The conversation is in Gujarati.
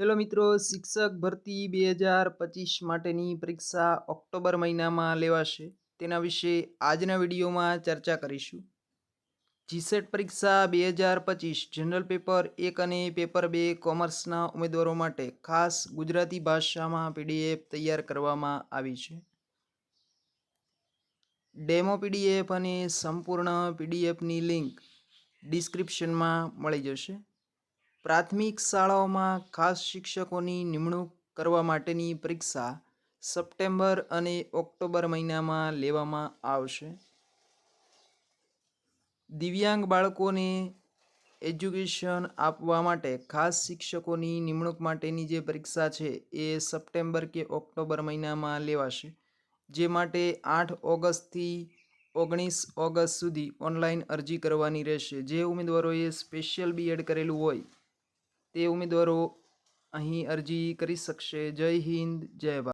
હેલો મિત્રો, શિક્ષક ભરતી બે હજાર પચીસ માટેની પરીક્ષા ઓક્ટોબર મહિનામાં લેવાશે. તેના વિશે આજના વિડીયોમાં ચર્ચા કરીશું. જીસેટ પરીક્ષા બે હજાર પચીસ, જનરલ પેપર એક અને પેપર બે કોમર્સના ઉમેદવારો માટે ખાસ ગુજરાતી ભાષામાં પીડીએફ તૈયાર કરવામાં આવી છે. ડેમો પીડીએફ અને સંપૂર્ણ પીડીએફની લિંક ડિસ્ક્રિપ્શનમાં મળી જશે. પ્રાથમિક શાળાઓમાં ખાસ શિક્ષકોની નિમણૂક કરવા માટેની પરીક્ષા સપ્ટેમ્બર અને ઓક્ટોબર મહિનામાં લેવામાં આવશે. દિવ્યાંગ બાળકોને એજ્યુકેશન આપવા માટે ખાસ શિક્ષકોની નિમણૂક માટેની જે પરીક્ષા છે એ સપ્ટેમ્બર કે ઓક્ટોબર મહિનામાં લેવાશે. જે માટે આઠ ઓગસ્ટથી ઓગણીસ ઓગસ્ટ સુધી ઓનલાઈન અરજી કરવાની રહેશે. જે ઉમેદવારોએ સ્પેશિયલ બીએડ કરેલું હોય તે ઉમેદવારો અહીં અરજી કરી શકશે. જય હિન્દ જય ભારત.